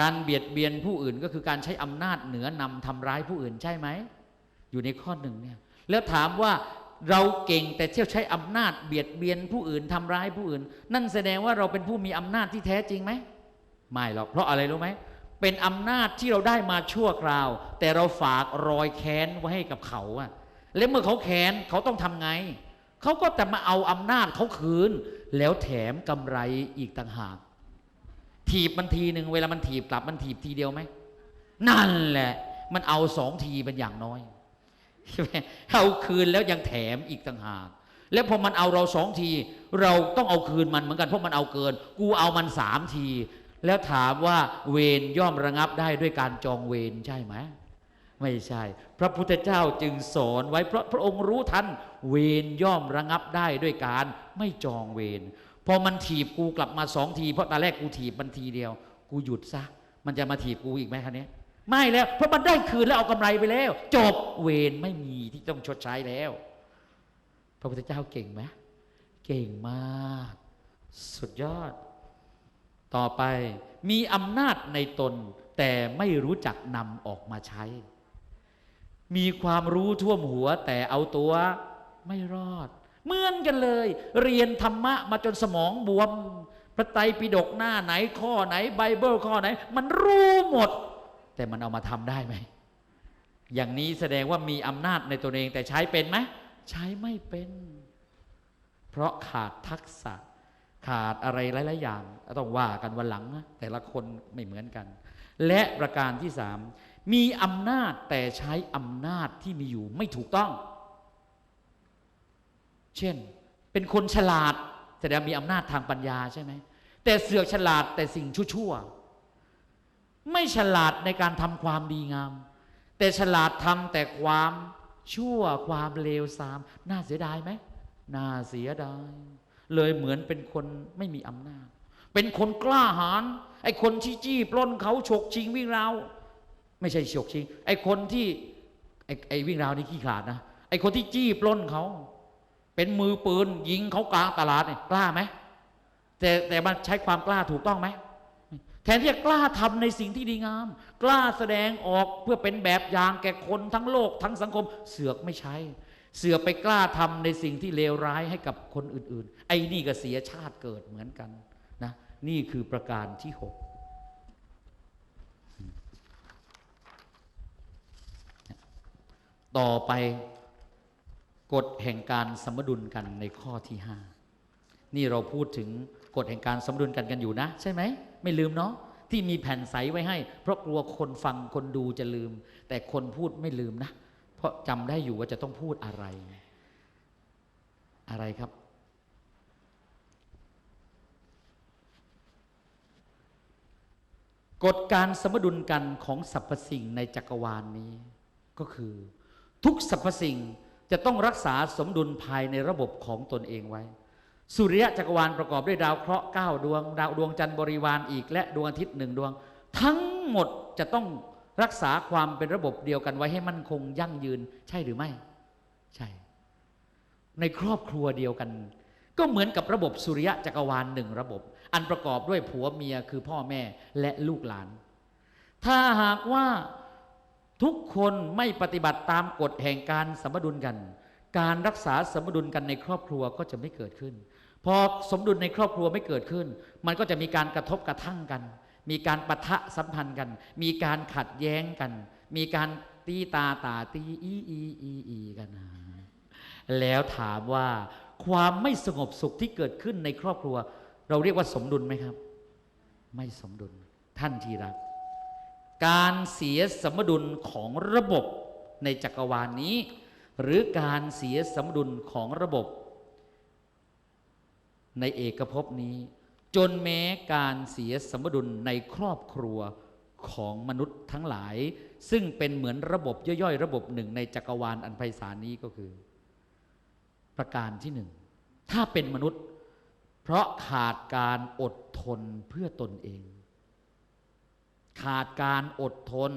การเบียดเบียนผู้อื่นก็คือการใช้อำนาจเหนือนำทำร้ายผู้อื่นใช่ไหม อยู่ในข้อหนึ่งเนี่ยแล้วถามว่าเราเก่งแต่เที่ยวใช้อำนาจเบียดเบียนผู้อื่นทำร้ายผู้อื่น นั่นแสดงว่าเราเป็นผู้มีอำนาจที่แท้จริงไหมไม่หรอกเพราะอะไรรู้ไหมเป็นอำนาจที่เราได้มาชั่วคราว แต่เราฝากรอยแค้นไว้ให้กับเขาอะแล้วเมื่อเขาแค้นเขาต้องทำไง เขาก็แต่มาเอาอำนาจเขาคืน แล้วแถมกำไรอีกต่างหาก ถีบมันทีหนึ่งเวลามันถีบกลับมันถีบทีเดียวไหมนั่นแหละ มันเอาสองทีเป็นอย่างน้อยใช่ไหมเอาคืนแล้วยังแถมอีกต่างหากแล้วพอมันเอาเราสองที เราต้องเอาคืนมันเหมือนกันเพราะมันเอาเกิน กูเอามันสามที แล้วถามว่าเวรย่อมระงับได้ด้วยการจองเวรใช่ไหมไม่ใช่ พระพุทธเจ้าจึงสอนไว้เพราะพระองค์รู้ทันเวรย่อมระงับได้ด้วยการไม่จองเวร พอมันถีบกูกลับมาสองทีเพราะตอนแรกกูถีบมันทีเดียว กูหยุดซะ มันจะมาถีบกูอีกไหมคันนี้ไม่แล้ว เพราะมันได้คืนแล้วเอากำไรไปแล้ว จบเวรไม่มีที่ต้องชดใช้แล้ว พระพุทธเจ้าเก่งไหมเก่งมาก สุดยอด ต่อไปมีอำนาจในตน แต่ไม่รู้จักนำออกมาใช้ มีความรู้ท่วมหัวแต่เอาตัวไม่รอด เหมือนกันเลย เรียนธรรมะมาจนสมองบวมพระไตรปิฎกหน้าไหนข้อไหนไบเบิลข้อไหน มันรู้หมด แต่มันเอามาทำได้ไหม อย่างนี้แสดงว่ามีอำนาจในตัวเองแต่ใช้เป็นไหมใช้ไม่เป็น เพราะขาดทักษะ ขาดอะไรหลาย ๆ อย่างต้องว่ากันวันหลังนะแต่ละคนไม่เหมือนกัน และประการที่สามมีอำนาจแต่ใช้อำนาจที่มีอยู่ไม่ถูกต้อง เช่น เป็นคนฉลาดแสดงมีอำนาจทางปัญญาใช่ไหมแต่เสือกฉลาดแต่สิ่งชั่วๆไม่ฉลาดในการทำความดีงาม แต่ฉลาดทำแต่ความชั่วความเลวทรามน่าเสียดายไหมน่าเสียดาย เลยเหมือนเป็นคนไม่มีอำนาจ เป็นคนกล้าหาญไอ้คนที่จี้ปล้นเขาฉกชิงวิ่งราวไม่ใช่ฉกชิง ไอ้คนที่ไอ้ไอ้วิ่งราวนี่ขี้ขาดนะไอ้คนที่จี้ปล้นเขา เป็นมือปืนยิงเขากลางตลาดเนี่ยกล้าไหมแต่แต่มันใช้ความกล้าถูกต้องไหมแทนที่จะกล้าทำในสิ่งที่ดีงาม กล้าแสดงออกเพื่อเป็นแบบอย่างแก่คนทั้งโลกทั้งสังคม เสือกไม่ใช้เสือกไปกล้าทำในสิ่งที่เลวร้ายให้กับคนอื่น ๆ ไอ้นี่ก็เสียชาติเกิดเหมือนกันนะนี่คือประการที่หกต่อไป กฎแห่งการสมดุลกันในข้อที่ห้านี่เราพูดถึงกฎแห่งการสมดุลกันกันอยู่นะ ใช่ไหม ไม่ลืมเนาะที่มีแผ่นใสไว้ให้ เพราะกลัวคนฟังคนดูจะลืม แต่คนพูดไม่ลืมนะ เพราะจำได้อยู่ว่าจะต้องพูดอะไร อะไรครับ กฎการสมดุลกันของสรรพสิ่งในจักรวาลนนี้ ก็คือ ทุกสรรพสิ่ง จะต้องรักษาสมดุลภายในระบบของตนเองไว้ สุริยะจักรวาลประกอบด้วยดาวเคราะห์9ดวง ดาวดวงจันทร์บริวารอีกและดวงอาทิตย์หนึ่งดวง ทั้งหมดจะต้องรักษาความเป็นระบบเดียวกันไว้ให้มั่นคงยั่งยืนใช่หรือไม่ ใช่ ในครอบครัวเดียวกัน ก็เหมือนกับระบบสุริยะจักรวาลหนึ่งระบบ อันประกอบด้วยผัวเมียคือพ่อแม่และลูกหลาน ถ้าหากว่า ทุกคนไม่ปฏิบัติตามกฎแห่งการสมดุลกัน การรักษาสมดุลกันในครอบครัวก็จะไม่เกิดขึ้น พอสมดุลในครอบครัวไม่เกิดขึ้น มันก็จะมีการกระทบกระทั่งกัน มีการปะทะสัมพันธ์กัน มีการขัดแย้งกัน มีการตีตาตาตีอีอีอีอีกันนะแล้วถามว่าความไม่สงบสุขที่เกิดขึ้นในครอบครัว เราเรียกว่าสมดุลไหมครับ ไม่สมดุลท่านที่รัก การเสียสมดุลของระบบในจักรวาลนนี้ หรือการเสียสมดุลของระบบ ในเอกภพนี้ จนแม้การเสียสมดุลในครอบครัวของมนุษย์ทั้งหลาย ซึ่งเป็นเหมือนระบบย่อยๆ ระบบหนึ่งในจักรวาลอันไพศาลนี้ก็คือ ประการที่หนึ่งถ้าเป็นมนุษย์ เพราะขาดการอดทนเพื่อตนเอง ขาดการอดทน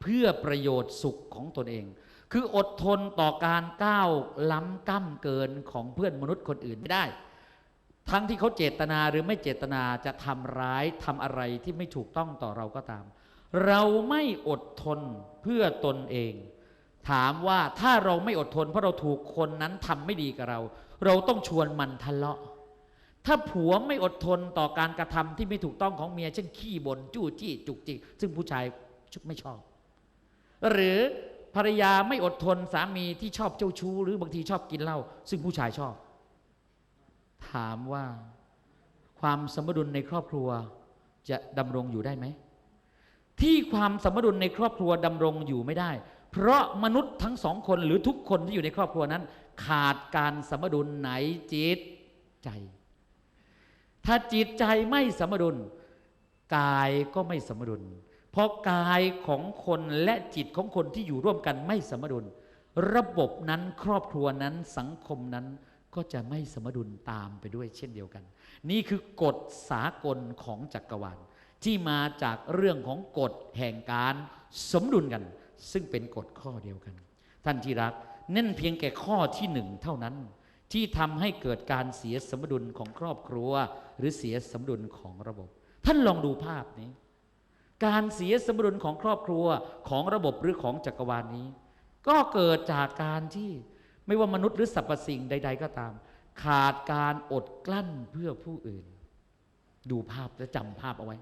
เพื่อประโยชน์สุขของตนเอง คืออดทนต่อการก้าวล้ำก้ำเกินของเพื่อนมนุษย์คนอื่นไม่ได้ ทั้งที่เขาเจตนาหรือไม่เจตนาจะทำร้ายทำอะไรที่ไม่ถูกต้องต่อเราก็ตาม เราไม่อดทนเพื่อตนเอง ถามว่าถ้าเราไม่อดทนเพราะเราถูกคนนั้นทำไม่ดีกับเรา เราต้องชวนมันทะเลาะ ถ้าผัวไม่อดทนต่อการกระทำที่ไม่ถูกต้องของเมีย เช่นขี้บน่นจู้จี้จุกจิก ซึ่งผู้ชายไม่ชอบ หรือภรรยาไม่อดทนสามีที่ชอบเจ้าชู้ หรือบางทีชอบกินเหล้าซึ่งผู้ชายชอบ ถามว่าความสมดุลในครอบครัวจะดำรงอยู่ได้ไหม ที่ความสมดุลในครอบครัวดำรงอยู่ไม่ได้ เพราะมนุษย์ทั้งสองคนหรือทุกคนที่อยู่ในครอบครัวนั้น ขาดการสมดุลไหนจิตใจ ถ้าจิตใจไม่สมดุล กายก็ไม่สมดุล เพราะกายของคนและจิตของคนที่อยู่ร่วมกันไม่สมดุล ระบบนั้นครอบครัวนั้นสังคมนั้นก็จะไม่สมดุลตามไปด้วยเช่นเดียวกัน นี่คือกฎสากลของจักรวาลที่มาจากเรื่องของกฎแห่งการสมดุลกัน ซึ่งเป็นกฎข้อเดียวกัน ท่านที่รักนั่นเพียงแค่ข้อที่หนึ่งเท่านั้น ที่ทำให้เกิดการเสียสมดุลของครอบครัว หรือเสียสมดุลของระบบ ท่านลองดูภาพนี้ การเสียสมดุลของครอบครัวของระบบหรือของจักรวาลนี้ ก็เกิดจากการที่ไม่ว่ามนุษย์หรือสรรพสิ่งใด ๆ ก็ตาม ขาดการอดกลั้นเพื่อผู้อื่น ดูภาพและจำภาพเอาไว้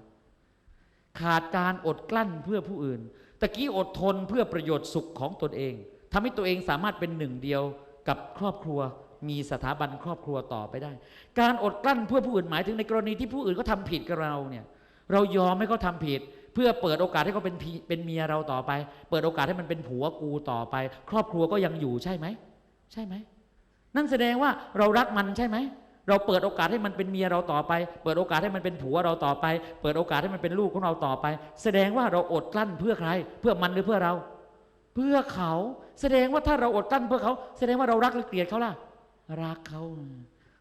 ขาดการอดกลั้นเพื่อผู้อื่นตะกี้อดทนเพื่อประโยชน์สุขของตนเองทำให้ตัวเองสามารถเป็นหนึ่งเดียวกับครอบครัว มีสถาบันครอบครัวต่อไปได้ การอดกลั้นเพื่อผู้อื่นหมายถึงในกรณีที่ผู้อื่นเขาทาผิดกับเราเนี่ย เรายอมให้เขาทาผิด เพื่อเปิดโอกาสให้เขาเป็นเป็นเมียเราต่อไป เปิดโอกาสให้มันเป็นผัวกูต่อไป ครอบครัวก็ยังอยู่ใช่ไหมใช่ไหมนั่นแสดงว่าเรารักมันใช่ไหมเราเปิดโอกาสให้มันเป็นเมียเราต่อไป เปิดโอกาสให้มันเป็นผัวเราต่อไป เปิดโอกาสให้มันเป็นลูกของเราต่อไป แสดงว่าเราอดกลั้นเพื่อใคร เพื่อมันหรือเพื่อเรา เพื่อเขา แสดงว่าถ้าเราอดกลั้นเพื่อเขา แสดงว่าเรารักหรือเกลียดเขาล่ะ รักเขา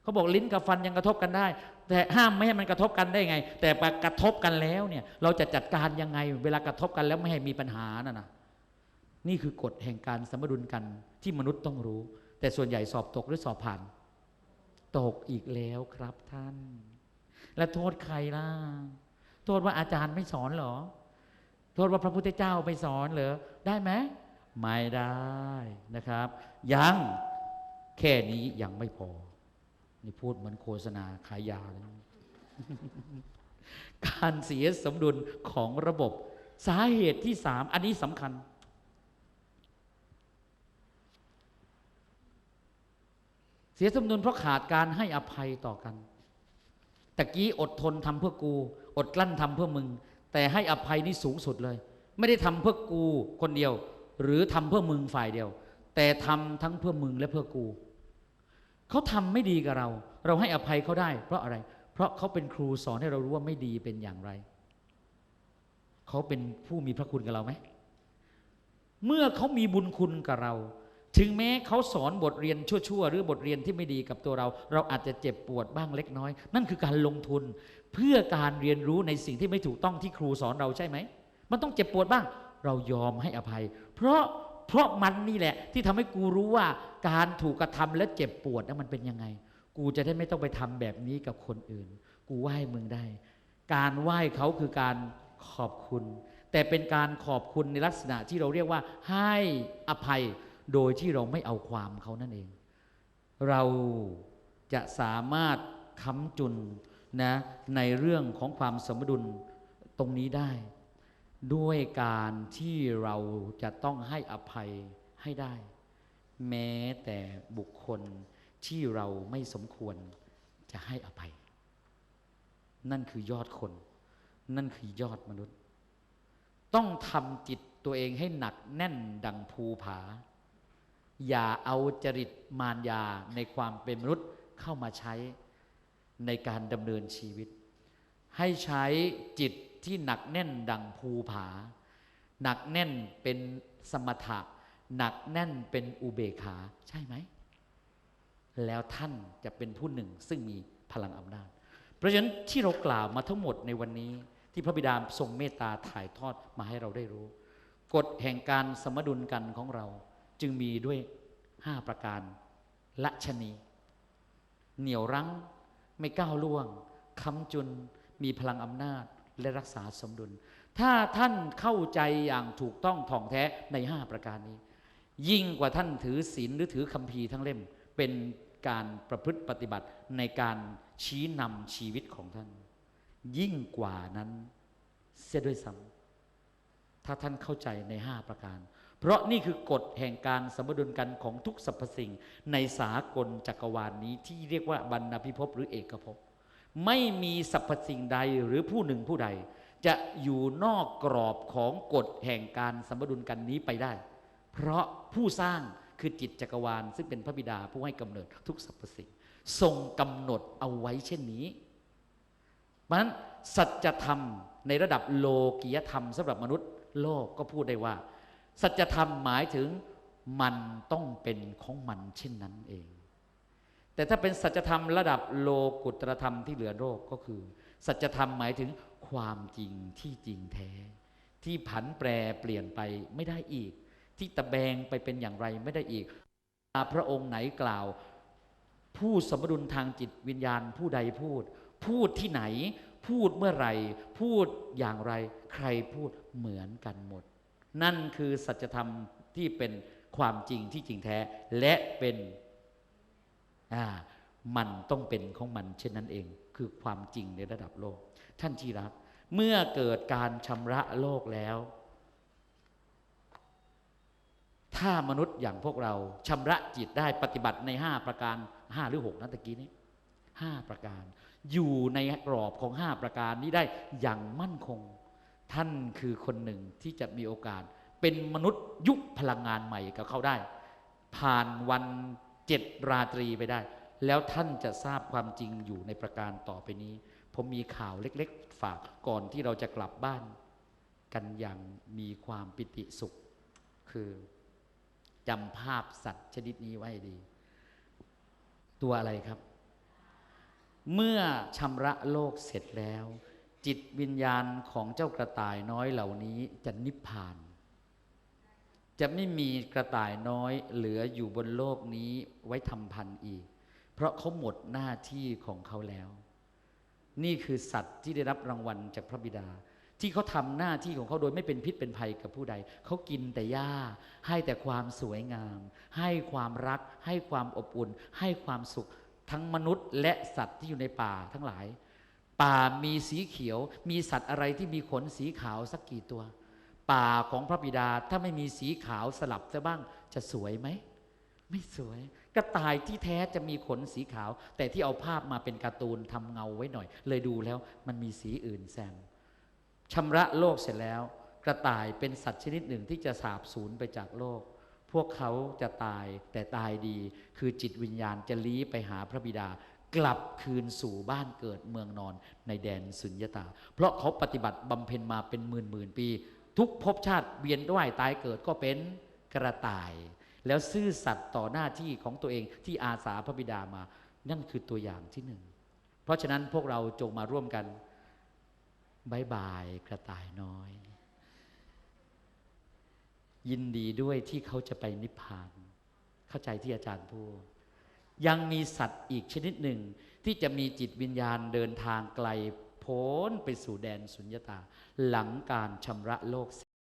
เขาบอกลิ้นกับฟันยังกระทบกันได้ แต่ห้ามไม่ให้มันกระทบกันได้ไง แต่กระทบกันแล้วเนี่ย เราจะจัดการยังไง เวลากระทบกันแล้วไม่ให้มีปัญหานั่นนะนี่คือกฎแห่งการสมดุลกันที่มนุษย์ต้องรู้ แต่ส่วนใหญ่สอบตกหรือสอบผ่าน ตกอีกแล้วครับท่าน และโทษใครล่ะโทษว่าอาจารย์ไม่สอนเหรอ โทษว่าพระพุทธเจ้าไปสอนเหรอได้ไหมไม่ได้นะครับ ยัง แค่นี้ยังไม่พอ นี่พูดเหมือนโฆษณาขายยาเลยการเสียสมดุลของระบบ สาเหตุที่สามอันนี้สำคัญ เสียสมดุลเพราะขาดการให้อภัยต่อกันตะกี้อดทนทำเพื่อกู อดกลั้นทำเพื่อมึง แต่ให้อภัยนี่สูงสุดเลย ไม่ได้ทำเพื่อกูคนเดียว หรือทำเพื่อมึงฝ่ายเดียว แต่ทำทั้งเพื่อมึงและเพื่อกู เขาทำไม่ดีกับเรา เราให้อภัยเขาได้ เพราะอะไร เพราะเขาเป็นครูสอนให้เรารู้ว่าไม่ดีเป็นอย่างไร เขาเป็นผู้มีพระคุณกับเราไหม เมื่อเขามีบุญคุณกับเรา ถึงแม้เขาสอนบทเรียนชั่วๆ หรือบทเรียนที่ไม่ดีกับตัวเรา เราอาจจะเจ็บปวดบ้างเล็กน้อย นั่นคือการลงทุน เพื่อการเรียนรู้ในสิ่งที่ไม่ถูกต้องที่ครูสอนเราใช่ไหม มันต้องเจ็บปวดบ้าง เรายอมให้อภัย เพราะ เพราะมันนี่แหละ ที่ทำให้กูรู้ว่าการถูกกระทำและเจ็บปวดนั้นมันเป็นยังไง กูจะได้ไม่ต้องไปทำแบบนี้กับคนอื่น กูไหว้มึงได้ การไหว้เขาคือการขอบคุณ แต่เป็นการขอบคุณในลักษณะที่เราเรียกว่าให้อภัยโดยที่เราไม่เอาความเขานั่นเอง เราจะสามารถค้ำจุนนะในเรื่องของความสมดุลตรงนี้ได้ ด้วยการที่เราจะต้องให้อภัยให้ได้ แม้แต่บุคคลที่เราไม่สมควรจะให้อภัย นั่นคือยอดคน นั่นคือยอดมนุษย์ ต้องทำจิตตัวเองให้หนักแน่นดังภูผา อย่าเอาจริตมารยาในความเป็นมนุษย์เข้ามาใช้ในการดำเนินชีวิต ให้ใช้จิต ที่หนักแน่นดังภูผา หนักแน่นเป็นสมถะ หนักแน่นเป็นอุเบกขาใช่ไหม แล้วท่านจะเป็นผู้หนึ่งซึ่งมีพลังอำนาจ เพราะฉะนั้นที่เรากล่าวมาทั้งหมดในวันนี้ที่พระบิดาทรงเมตตาถ่ายทอดมาให้เราได้รู้ กฎแห่งการสมดุลกันของเราจึงมีด้วยห้าประการละชนี เหนี่ยวรั้ง ไม่ก้าวล่วงค้ำจุน มีพลังอำนาจ และรักษาสมดุล ถ้าท่านเข้าใจอย่างถูกต้องถ่องแท้ใน 5 ประการนี้ ยิ่งกว่าท่านถือศีลหรือถือคัมภีร์ทั้งเล่ม เป็นการประพฤติปฏิบัติในการชี้นำชีวิตของท่าน ยิ่งกว่านั้นเสียด้วยซ้ำถ้าท่านเข้าใจใน 5 ประการ เพราะนี่คือกฎแห่งการสมดุลกันของทุกสรรพสิ่ง ในสากลจักรวาลนนี้ที่เรียกว่าบรรณพิภพหรือเอกภพ ไม่มีสรรพสิ่งใดหรือผู้หนึ่งผู้ใด จะอยู่นอกกรอบของกฎแห่งการสมดุลกันนี้ไปได้ เพราะผู้สร้างคือจิตจักรวาล ซึ่งเป็นพระบิดาผู้ให้กำเนิดทุกสรรพสิ่ง ทรงกำหนดเอาไว้เช่นนี้เพราะฉะนั้นสัจธรรมในระดับโลกียธรรมสำหรับมนุษย์โลกก็พูดได้ว่า สัจธรรมหมายถึงมันต้องเป็นของมันเช่นนั้นเอง แต่ถ้าเป็นสัจธรรมระดับโลกุตรธรรมที่เหลือโลกก็คือ สัจธรรมหมายถึงความจริงที่จริงแท้ ที่ผันแปรเปลี่ยนไปไม่ได้อีก ที่ตะแบงไปเป็นอย่างไรไม่ได้อีกพระองค์ไหนกล่าว ผู้สมดุลทางจิตวิญญาณผู้ใดพูด พูดที่ไหน พูดเมื่อไหร่ พูดอย่างไร ใครพูดเหมือนกันหมด นั่นคือสัจธรรมที่เป็นความจริงที่จริงแท้และเป็น อ่ามันต้องเป็นของมันเช่นนั้นเอง คือความจริงในระดับโลก ท่านที่รัก เมื่อเกิดการชำระโลกแล้ว ถ้ามนุษย์อย่างพวกเราชำระจิตได้ปฏิบัติใน 5 ประการ 5 หรือ6นะตะกี้นี้5ประการ อยู่ในกรอบของ 5 ประการนี้ได้อย่างมั่นคง ท่านคือคนหนึ่งที่จะมีโอกาส เป็นมนุษย์ยุคพลังงานใหม่กับเขาได้ ผ่านวัน เจ็ดราตรีไปได้ แล้วท่านจะทราบความจริงอยู่ในประการต่อไปนี้ ผมมีข่าวเล็ก ๆ ฝากก่อนที่เราจะกลับบ้าน กันอย่างมีความปิติสุข คือจำภาพสัตว์ชนิดนี้ไว้ดี ตัวอะไรครับ เมื่อชำระโลกเสร็จแล้ว จิตวิญญาณของเจ้ากระต่ายน้อยเหล่านี้จะนิพพาน จะไม่มีกระต่ายน้อยเหลืออยู่บนโลกนี้ไว้ทำพันอีก เพราะเขาหมดหน้าที่ของเขาแล้ว นี่คือสัตว์ที่ได้รับรางวัลจากพระบิดา ที่เขาทำหน้าที่ของเขาโดยไม่เป็นพิษเป็นภัยกับผู้ใด เขากินแต่หญ้า ให้แต่ความสวยงาม ให้ความรัก ให้ความอบอุ่น ให้ความสุข ทั้งมนุษย์และสัตว์ที่อยู่ในป่าทั้งหลาย ป่ามีสีเขียว มีสัตว์อะไรที่มีขนสีขาวสักกี่ตัว ป่าของพระบิดาถ้าไม่มีสีขาวสลับซะบ้างจะสวยไหม ไม่สวย กระต่ายที่แท้จะมีขนสีขาว แต่ที่เอาภาพมาเป็นการ์ตูนทำเงาไว้หน่อย เลยดูแล้วมันมีสีอื่นแซมชำระโลกเสร็จแล้ว กระต่ายเป็นสัตว์ชนิดหนึ่งที่จะสาบสูญไปจากโลก พวกเขาจะตายแต่ตายดี คือจิตวิญญาณจะลี้ไปหาพระบิดากลับคืนสู่บ้านเกิดเมืองนอนในแดนสุญญตา เพราะเขาปฏิบัติบำเพ็ญมาเป็นหมื่นหมื่นปี ทุกภพชาติเวียนว่ายตายเกิดก็เป็นกระต่าย แล้วซื่อสัตย์ต่อหน้าที่ของตัวเองที่อาสาพระบิดามา นั่นคือตัวอย่างที่หนึ่ง เพราะฉะนั้นพวกเราจงมาร่วมกันบายบายกระต่ายน้อย ยินดีด้วยที่เขาจะไปนิพพาน เข้าใจที่อาจารย์พูดยังมีสัตว์อีกชนิดหนึ่งที่จะมีจิตวิญญาณเดินทางไกล พ้นไปสู่แดนสุญญตา หลังการชำระโลก